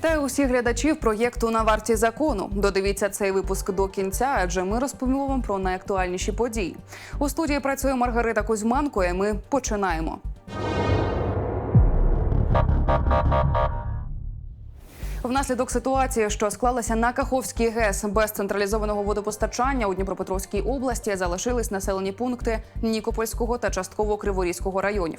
Вітаю усіх глядачів проєкту на варті закону. Додивіться цей випуск до кінця, адже ми розповімо вам про найактуальніші події. У студії працює Маргарита Кузьманко. і Ми починаємо. Внаслідок ситуації, що склалася на Каховській ГЕС без централізованого водопостачання у Дніпропетровській області, залишились населені пункти Нікопольського та частково Криворізького районів.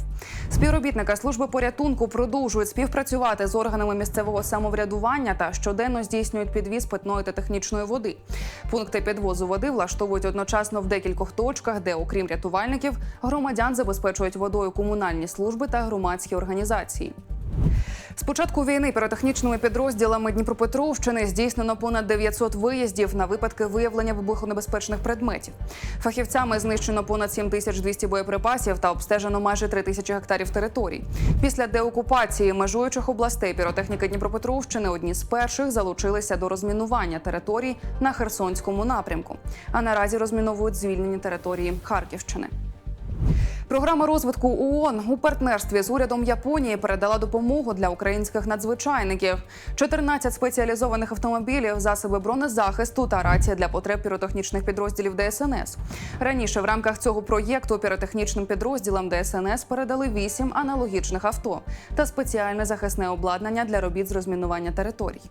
Співробітника служби порятунку продовжують співпрацювати з органами місцевого самоврядування та щоденно здійснюють підвіз питної та технічної води. Пункти підвозу води влаштовують одночасно в декількох точках, де, окрім рятувальників, громадян забезпечують водою комунальні служби та громадські організації. З початку війни піротехнічними підрозділами Дніпропетровщини здійснено понад 900 виїздів на випадки виявлення вибухонебезпечних предметів. Фахівцями знищено понад 7200 боєприпасів та обстежено майже 3000 гектарів територій. Після деокупації межуючих областей піротехніки Дніпропетровщини одні з перших залучилися до розмінування територій на Херсонському напрямку. А наразі розміновують звільнені території Харківщини. Програма розвитку ООН у партнерстві з урядом Японії передала допомогу для українських надзвичайників. 14 спеціалізованих автомобілів, засоби бронезахисту та рація для потреб піротехнічних підрозділів ДСНС. Раніше в рамках цього проєкту піротехнічним підрозділам ДСНС передали 8 аналогічних авто та спеціальне захисне обладнання для робіт з розмінування територій.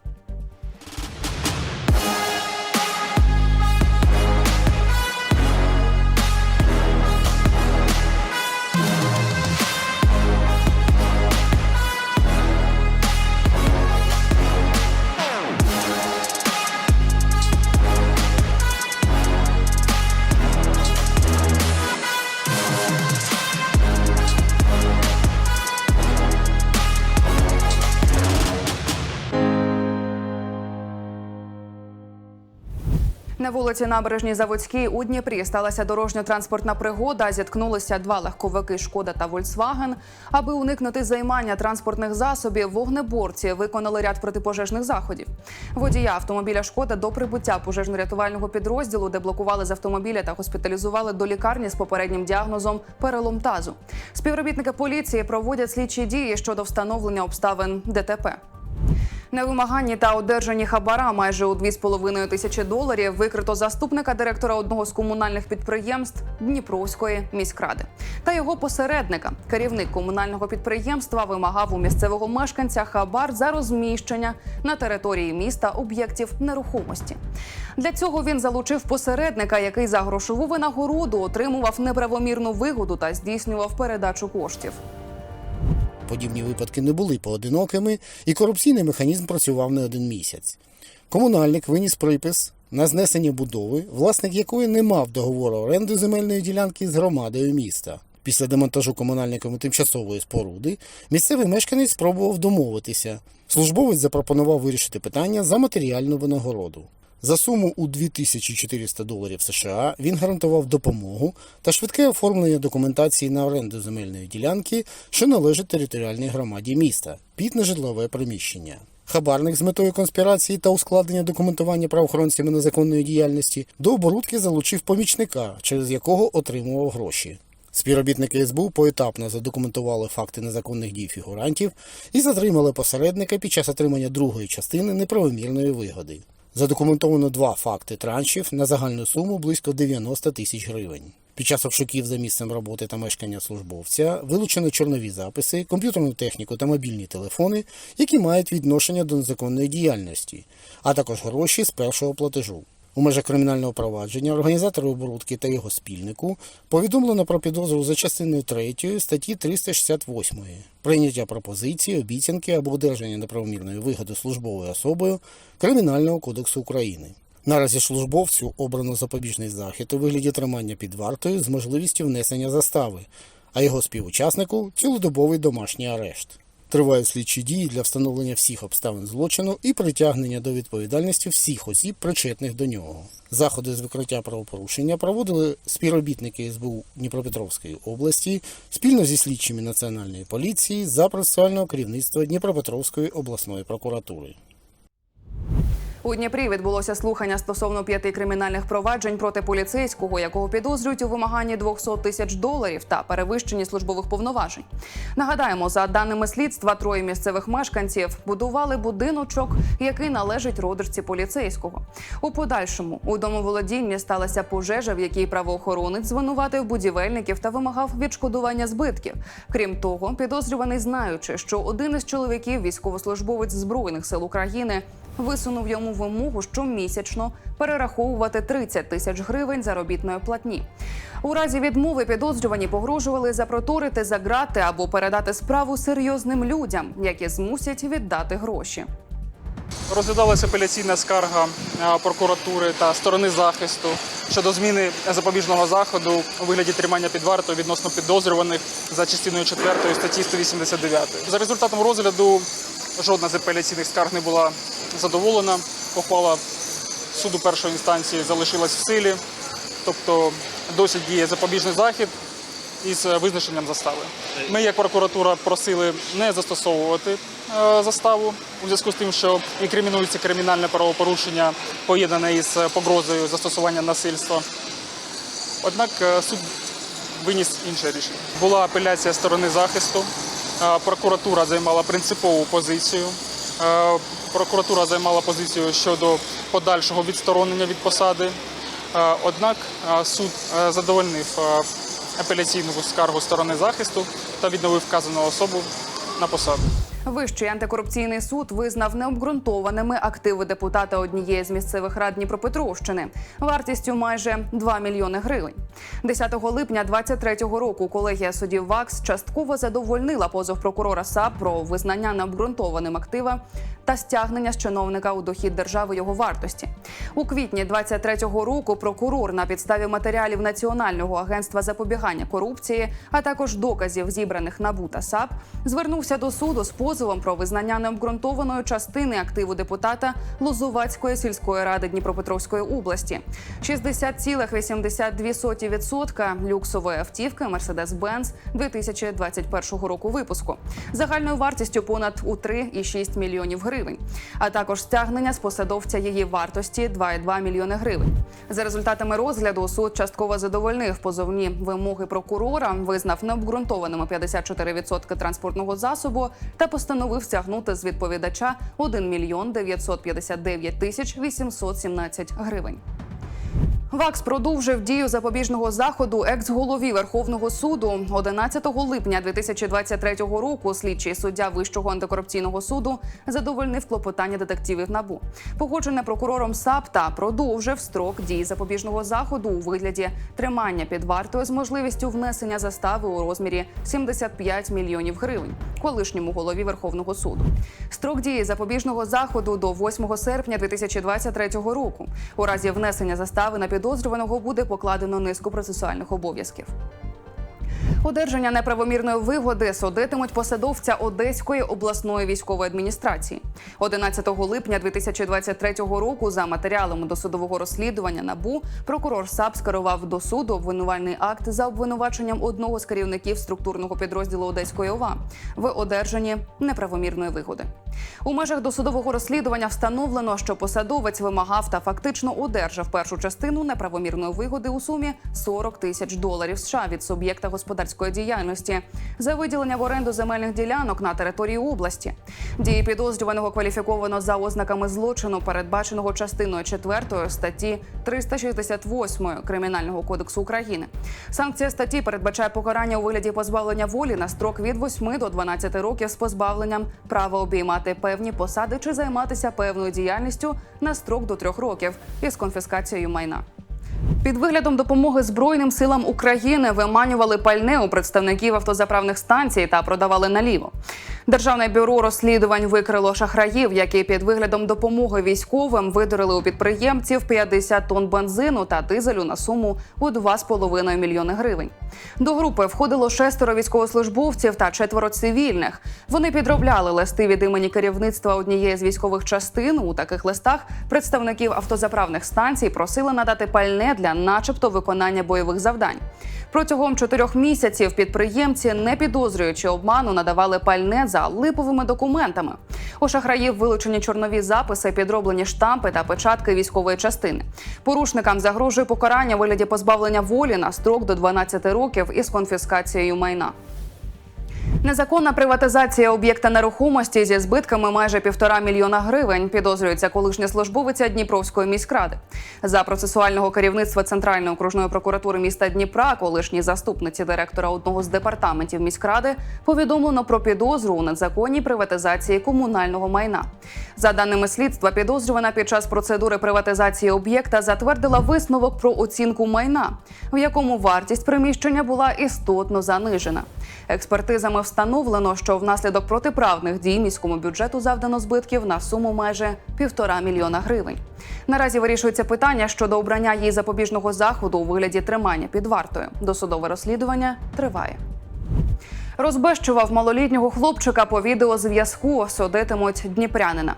На вулиці Набережній Заводській у Дніпрі сталася дорожньо-транспортна пригода. Зіткнулися два легковики Шкода та Вольцваген. Аби уникнути займання транспортних засобів, вогнеборці виконали ряд протипожежних заходів. Водія автомобіля Шкода до прибуття пожежно-рятувального підрозділу, де блокували з автомобіля та госпіталізували до лікарні з попереднім діагнозом перелом тазу. Співробітники поліції проводять слідчі дії щодо встановлення обставин ДТП. Невимаганні та одержані хабара майже у 2,5 тисячі доларів викрито заступника директора одного з комунальних підприємств Дніпровської міськради та його посередника. Керівник комунального підприємства вимагав у місцевого мешканця хабар за розміщення на території міста об'єктів нерухомості. Для цього він залучив посередника, який за грошову винагороду отримував неправомірну вигоду та здійснював передачу коштів. Подібні випадки не були поодинокими, і корупційний механізм працював не один місяць. Комунальник виніс припис на знесення будови, власник якої не мав договору оренди земельної ділянки з громадою міста. Після демонтажу комунальниками тимчасової споруди місцевий мешканець спробував домовитися. Службовець запропонував вирішити питання за матеріальну винагороду. За суму у 2400 доларів США він гарантував допомогу та швидке оформлення документації на оренду земельної ділянки, що належить територіальній громаді міста, під нежитлове приміщення. Хабарник з метою конспірації та ускладнення документування правоохоронцями незаконної діяльності до оборудки залучив помічника, через якого отримував гроші. Співробітники СБУ поетапно задокументували факти незаконних дій фігурантів і затримали посередника під час отримання другої частини неправомірної вигоди. Задокументовано два факти траншів на загальну суму близько 90 тисяч гривень. Під час обшуків за місцем роботи та мешкання службовця вилучено чорнові записи, комп'ютерну техніку та мобільні телефони, які мають відношення до незаконної діяльності, а також гроші з першого платежу. У межах кримінального провадження організатору оборудки та його спільнику повідомлено про підозру за частиною 3 статті 368 прийняття пропозиції, обіцянки або одержання неправомірної вигоди службовою особою Кримінального кодексу України. Наразі службовцю обрано запобіжний захід у вигляді тримання під вартою з можливістю внесення застави, а його співучаснику цілодобовий домашній арешт. Тривають слідчі дії для встановлення всіх обставин злочину і притягнення до відповідальності всіх осіб, причетних до нього. Заходи з викриття правопорушення проводили співробітники СБУ Дніпропетровської області спільно зі слідчими Національної поліції за процесуального керівництва Дніпропетровської обласної прокуратури. У Дніпрі відбулося слухання стосовно п'яти кримінальних проваджень проти поліцейського, якого підозрюють у вимаганні 200 тисяч доларів та перевищенні службових повноважень. Нагадаємо, за даними слідства, троє місцевих мешканців будували будиночок, який належить родичці поліцейського. У подальшому у домоволодінні сталася пожежа, в якій правоохоронець звинуватив будівельників та вимагав відшкодування збитків. Крім того, підозрюваний, знаючи, що один із чоловіків, військовослужбовець збройних сил України, висунув йому вимогу щомісячно перераховувати 30 тисяч гривень заробітної платні. У разі відмови підозрювані погрожували запроторити за грати або передати справу серйозним людям, які змусять віддати гроші. Розглядалася апеляційна скарга е, прокуратури та сторони захисту щодо зміни запобіжного заходу у вигляді тримання під вартою відносно підозрюваних за частиною 4 статті 189. За результатом розгляду жодна з апеляційних скарг не була задоволена. Ухвала суду першої інстанції залишилась в силі, тобто досі діє запобіжний захід із е, визначенням застави. Ми, як прокуратура, просили не застосовувати е, заставу у зв'язку з тим, що інкримінується кримінальне правопорушення, поєднане із е, погрозою застосування насильства. Однак суд виніс інше рішення. Була апеляція сторони захисту. Прокуратура займала принципову позицію. Е, Прокуратура займала позицію щодо подальшого відсторонення від посади. Е, Однак е, суд задовольнив апеляційну скаргу сторони захисту та відновив вказану особу на посаду. Вищий антикорупційний суд визнав необґрунтованими активи депутата однієї з місцевих рад Дніпропетровщини вартістю майже 2 мільйони гривень. 10 липня 23-го року колегія суддів ВАКС частково задовольнила позов прокурора САП про визнання необґрунтованим актива та стягнення з чиновника у дохід держави його вартості. У квітні 23-го року прокурор на підставі матеріалів Національного агентства запобігання корупції, а також доказів зібраних НАБУ та САП, звернувся до суду з позовом про визнання необґрунтованої частини активу депутата Лозувацької сільської ради Дніпропетровської області. 60,82% люксової автівки Mercedes-Benz 2021 року випуску. Загальною вартістю понад у 3,6 мільйонів гривень, а також стягнення з посадовця її вартості 2,2 мільйони гривень. За результатами розгляду суд частково задовольнив позовні вимоги прокурора, визнав необґрунтованими 54% транспортного засобу та постановив стягнути з відповідача 1 мільйон 959 тисяч 817 гривень. ВАКС продовжив дію запобіжного заходу екс-голові Верховного суду 11 липня 2023 року. Слідчий суддя Вищого антикорупційного суду задовольнив клопотання детективів набу. Погоджене прокурором САП та продовжив строк дії запобіжного заходу у вигляді тримання під вартою з можливістю внесення застави у розмірі 75 мільйонів гривень колишньому голові Верховного суду. Строк дії запобіжного заходу до 8 серпня 2023 року. У разі внесення застави на підозрюваного буде покладено низку процесуальних обов'язків. Одержання неправомірної вигоди судитимуть посадовця Одеської обласної військової адміністрації. 11 липня 2023 року за матеріалами досудового розслідування НАБУ прокурор САП скерував до суду обвинувальний акт за обвинуваченням одного з керівників структурного підрозділу Одеської ОВА в одержанні неправомірної вигоди. У межах досудового розслідування встановлено, що посадовець вимагав та фактично одержав першу частину неправомірної вигоди у сумі 40 тисяч доларів США від суб'єкта господарської діяльності за виділення в оренду земельних ділянок на території області. Дії підозрюваного кваліфіковано за ознаками злочину, передбаченого частиною 4 статті 368 Кримінального кодексу України. Санкція статті передбачає покарання у вигляді позбавлення волі на строк від 8 до 12 років з позбавленням права обіймати певні посади чи займатися певною діяльністю на строк до трьох років із конфіскацією майна. Під виглядом допомоги Збройним силам України виманювали пальне у представників автозаправних станцій та продавали наліво. Державне бюро розслідувань викрило шахраїв, які під виглядом допомоги військовим видурили у підприємців 50 тонн бензину та дизелю на суму у 2,5 мільйони гривень. До групи входило шестеро військовослужбовців та четверо цивільних. Вони підробляли листи від імені керівництва однієї з військових частин. У таких листах представників автозаправних станцій просили надати пальне для, начебто, виконання бойових завдань. Протягом чотирьох місяців підприємці, не підозрюючи обману, надавали пальне за липовими документами. У шахраїв вилучені чорнові записи, підроблені штампи та печатки військової частини. Порушникам загрожує покарання у вигляді позбавлення волі на строк до 12 років із конфіскацією майна. Незаконна приватизація об'єкта нерухомості зі збитками майже півтора мільйона гривень підозрюється колишня службовиця Дніпровської міськради. За процесуального керівництва Центральної окружної прокуратури міста Дніпра, колишній заступниці директора одного з департаментів міськради, повідомлено про підозру у незаконній приватизації комунального майна. За даними слідства, підозрювана під час процедури приватизації об'єкта затвердила висновок про оцінку майна, в якому вартість приміщення була істотно занижена. Експертизами встановлено, що внаслідок протиправних дій міському бюджету завдано збитків на суму майже півтора мільйона гривень. Наразі вирішується питання щодо обрання їй запобіжного заходу у вигляді тримання під вартою. Досудове розслідування триває. Розбещував малолітнього хлопчика по відеозв'язку. Судитимуть дніпрянина.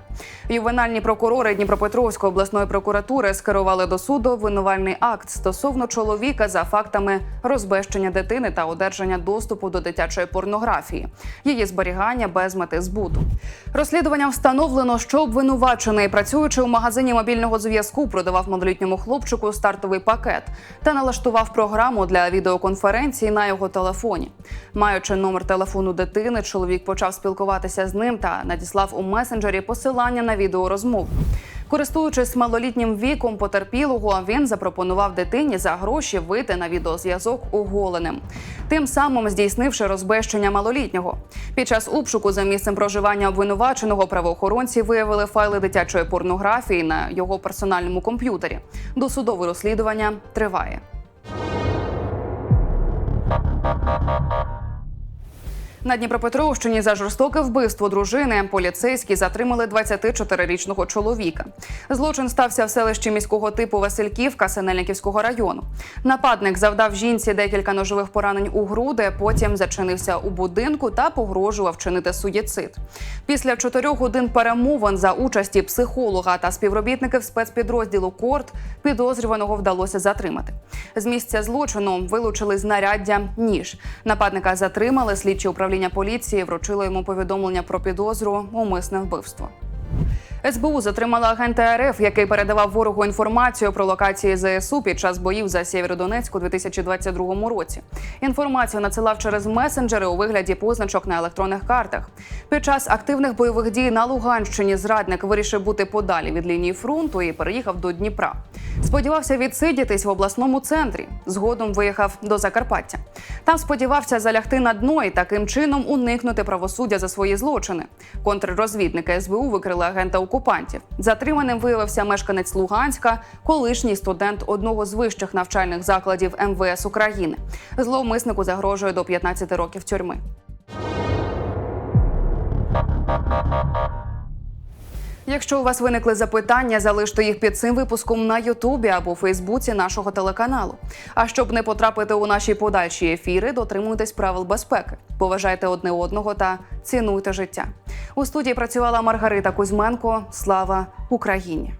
Ювенальні прокурори Дніпропетровської обласної прокуратури скерували до суду обвинувальний акт стосовно чоловіка за фактами розбещення дитини та одержання доступу до дитячої порнографії, її зберігання без мети збуту. Розслідуванням встановлено, що обвинувачений, працюючи у магазині мобільного зв'язку, продавав малолітньому хлопчику стартовий пакет та налаштував програму для відеоконференції на його телефоні. Маючи номер телефону дитини, чоловік почав спілкуватися з ним та надіслав у месенджері посилання на відеорозмову. Користуючись малолітнім віком потерпілого, він запропонував дитині за гроші вийти на відеозв'язок оголеним, тим самим здійснивши розбещення малолітнього. Під час обшуку за місцем проживання обвинуваченого правоохоронці виявили файли дитячої порнографії на його персональному комп'ютері. Досудове розслідування триває. На Дніпропетровщині за жорстоке вбивство дружини поліцейські затримали 24-річного чоловіка. Злочин стався в селищі міського типу Васильківка Синельниківського району. Нападник завдав жінці декілька ножових поранень у груди, потім зачинився у будинку та погрожував чинити суїцид. Після чотирьох годин перемовин за участі психолога та співробітників спецпідрозділу Корт підозрюваного вдалося затримати. З місця злочину вилучили знаряддя ніж. Нападника затримали слідчі управління поліції, вручило йому повідомлення про підозру умисне вбивство. СБУ затримала агента РФ, який передавав ворогу інформацію про локації ЗСУ під час боїв за Сєвєродонецьк у 2022 році. Інформацію надсилав через месенджери у вигляді позначок на електронних картах. Під час активних бойових дій на Луганщині зрадник вирішив бути подалі від лінії фронту і переїхав до Дніпра. Сподівався відсидітись в обласному центрі. Згодом виїхав до Закарпаття. Там сподівався залягти на дно і таким чином уникнути правосуддя за свої злочини. Контррозвідники СБУ викрили агента окупантів. Затриманим виявився мешканець Луганська, колишній студент одного з вищих навчальних закладів МВС України. Зловмиснику загрожує до 15 років тюрми. Якщо у вас виникли запитання, залиште їх під цим випуском на Ютубі або Фейсбуці нашого телеканалу. А щоб не потрапити у наші подальші ефіри, дотримуйтесь правил безпеки, поважайте одне одного та цінуйте життя. У студії працювала Маргарита Кузьменко. Слава Україні!